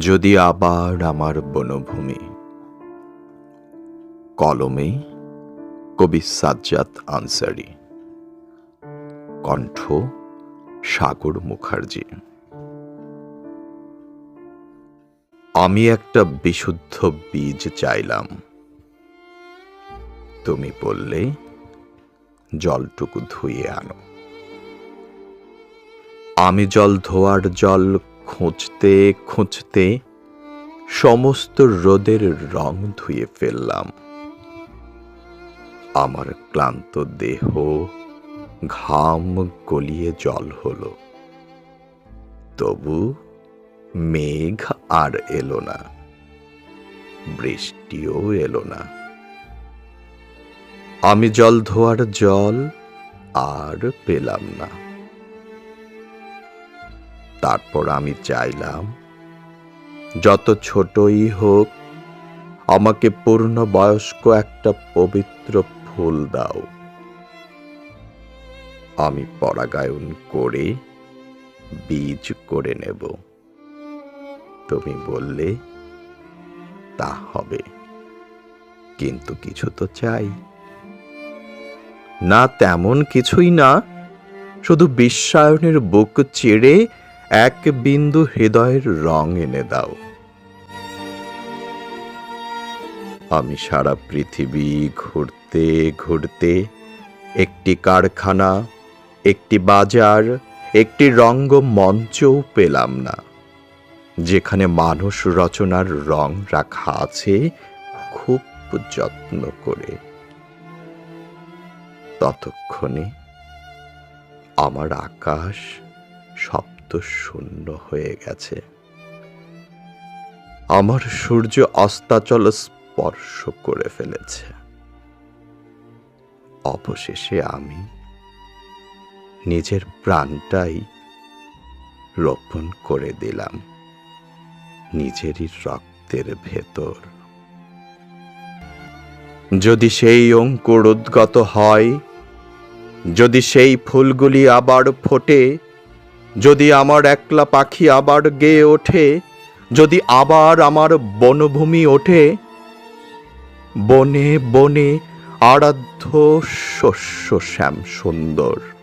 যদি আবার আমার বনভূমি। কলমে কবি সাজ্জাদ আনসারি। কণ্ঠ সাগর মুখার্জি। আমি একটা বিশুদ্ধ বীজ চাইলাম। তুমি বললে, জলটুকু ধুয়ে আনো। আমি জল ধোয়ার জল খুঁজতে খুঁজতে সমস্ত রোদের রং ধুয়ে ফেললাম। আমার ক্লান্ত দেহ ঘাম গলিয়ে জল হলো। তবু মেঘ আর এলো না। বৃষ্টিও এলো না। আমি জল ধোয়ার জল আর পেলাম না। তারপর আমি চাইলাম, যত ছোটই হোক, আমাকে পূর্ণ বয়স্ক একটা পবিত্র ফুল দাও। আমি পরাগায়ন করে বীজ করে নেব। তুমি বললে, তা হবে। কিন্তু কিছু তো চাই। না, তেমন কিছুই না, শুধু বিশ্বায়নের বুক চেড়ে এক বিন্দু হৃদয়ের রং এনে দাও। আমি সারা পৃথিবী ঘুরতে ঘুরতে একটি কারখানা, একটি বাজার, একটি রঙ্গমঞ্চও পেলাম না। যেখানে মানুষ রচনার রং রাখা আছে খুব যত্ন করে। ততক্ষণে আমার আকাশ শব্দ শূন্য হয়ে গেছে। আমার সূর্য অস্তাচল স্পর্শ করে ফেলেছে। অবশেষে আমি নিজের প্রাণটাই রোপণ করে দিলাম, নিজেরই রক্তের ভেতর। যদি সেই অঙ্কুর উদ্গত হয়, যদি সেই ফুলগুলি আবার ফোটে যদি আমার একলা পাখি আবার গেয়ে ওঠে, যদি আবার আমার বনভূমি ওঠে, বনে বনে আরাধ্য শস্য শ্যাম সুন্দর